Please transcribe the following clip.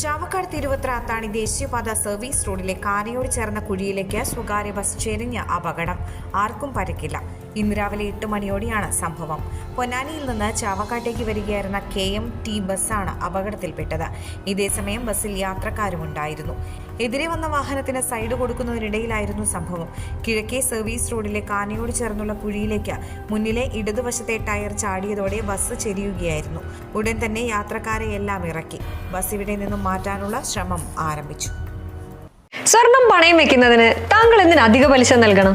Chavakkad Thiruvathra Athani ദേശീയപാത service റോഡിലെ കാനയോട് ചേർന്ന കുഴിയിലേക്ക് സ്വകാര്യ ബസ് ചെരിഞ്ഞ അപകടം. ആർക്കും പരിക്കില്ല. ഇന്ന് രാവിലെ എട്ട് മണിയോടെയാണ് സംഭവം. പൊന്നാനിയിൽ നിന്ന് ചാവക്കാട്ടേക്ക് വരികയായിരുന്ന കെ എം ടി ബസ്സാണ് അപകടത്തിൽപ്പെട്ടത്. ഇതേസമയം ബസ്സിൽ യാത്രക്കാരുമുണ്ടായിരുന്നു. എതിരെ വന്ന വാഹനത്തിന് സൈഡ് കൊടുക്കുന്നതിനിടയിലായിരുന്നു സംഭവം. കിഴക്കേ സർവീസ് റോഡിലെ കാനയോട് ചേർന്നുള്ള കുഴിയിലേക്ക് മുന്നിലെ ഇടതുവശത്തെ ടയർ ചാടിയതോടെ ബസ് ചെരിയുകയായിരുന്നു. ഉടൻ തന്നെ യാത്രക്കാരെ എല്ലാം ഇറക്കി. ബസ് ഇവിടെ നിന്നും മാറ്റാനുള്ള ശ്രമം ആരംഭിച്ചു. സ്വർണം പണയം വെക്കുന്നതിന് താങ്കൾ എന്തിന് അധിക പലിശ നൽകണം?